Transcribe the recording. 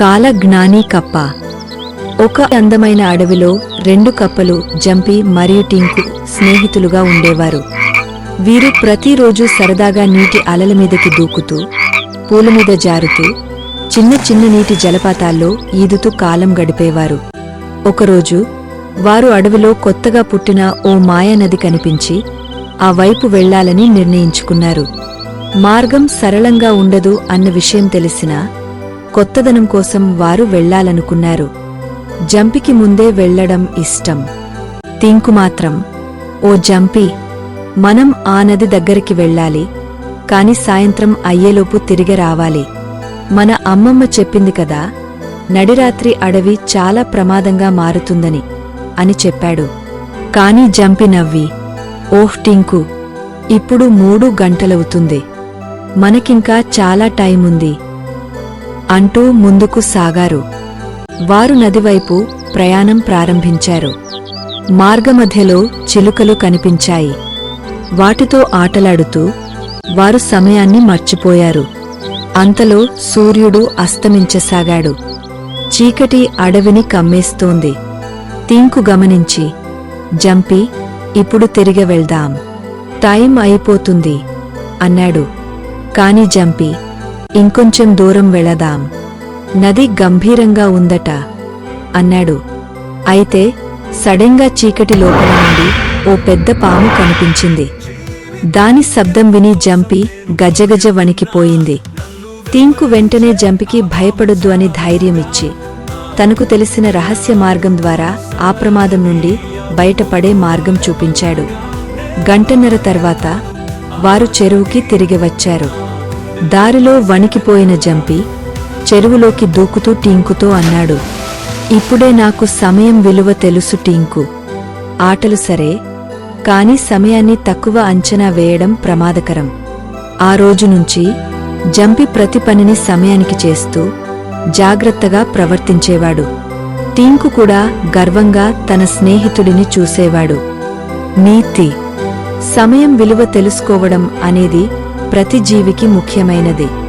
కాలజ్ఞాని కప్ప ఒక అందమైన అడవిలో రెండు కప్పలు జంపి మరియు టింకు స్నేహితులుగా ఉండేవారు. వీరు ప్రతిరోజు సరదాగా నీటి అలల మీదకి దూకుతూ పూల మీద జారుతూ చిన్న చిన్న నీటి జలపాతాల్లో ఈదుతూ కాలం గడిపేవారు. ఒకరోజు వారు అడవిలో కొత్తగా పుట్టిన ఓ మాయానది కనిపించి ఆ వైపు వెళ్ళాలని నిర్ణయించుకున్నారు. మార్గం సరళంగా ఉండదు అన్న విషయం తెలిసినా కొత్తదనం కోసం వారు వెళ్ళాలనుకున్నారు జంపికి ముందే వెళ్ళడం ఇష్టం. తింకు మాత్రం ఓ జంపి మనం ఆ నది దగ్గరికి వెళ్ళాలి కాని సాయంత్రం అయ్యేలోపు తిరిగి రావాలి. మన అమ్మమ్మ చెప్పింది కదా నడిరాత్రి అడవి చాలా ప్రమాదంగా మారుతుందని అని చెప్పాడు. కాని జంపి నవ్వి ఓహ్ టింకు ఇప్పుడు మూడు గంటలవుతుంది. మనకింకా చాలా టైముంది. అంటూ ముందుకు సాగారు. వారు నదివైపు ప్రయాణం ప్రారంభించారు. మార్గమధ్యలో చిలుకలు కనిపించాయి. వాటితో ఆటలాడుతూ వారు సమయాన్ని మర్చిపోయారు. అంతలో సూర్యుడు అస్తమించసాగాడు. చీకటి అడవిని కమ్మేస్తోంది. తీంకు గమనించి జంపి ఇప్పుడు తిరిగి వెళ్దాం. టైం అయిపోతుంది అన్నాడు. కాని జంపి ఇంకొంచెం దూరం వెళదాం. నది గంభీరంగా ఉందట. అన్నాడు. అయితే సడెన్గా చీకటి లోపల నుండి ఓ పెద్ద పాము కనిపించింది. దాని శబ్దం విని జంపి గజగజ వణికిపోయింది. తీంకు వెంటనే జంపికి భయపడొద్దు అని ధైర్యమిచ్చి తనకు తెలిసిన రహస్య మార్గం ద్వారా ఆ ప్రమాదం నుండి బయటపడే మార్గం చూపించాడు. గంటన్నర తర్వాత వారు చెరువుకి తిరిగి వచ్చారు. దారిలో వణికిపోయిన జంపి చెరువులోకి దూకుతూ టీంకుతో అన్నాడు ఇప్పుడే నాకు సమయం విలువ తెలుసు టీంకు. ఆటలు సరే కాని సమయాన్ని తక్కువ అంచనా వేయడం ప్రమాదకరం. ఆ రోజు నుంచి జంపి ప్రతి పనిని సమయానికి చేస్తూ జాగ్రత్తగా ప్రవర్తించేవాడు. టీంకు కూడా గర్వంగా తన స్నేహితుడిని చూసేవాడు. నీతి. సమయం విలువ తెలుసుకోవడం అనేది ప్రతి జీవికి ముఖ్యమైనది.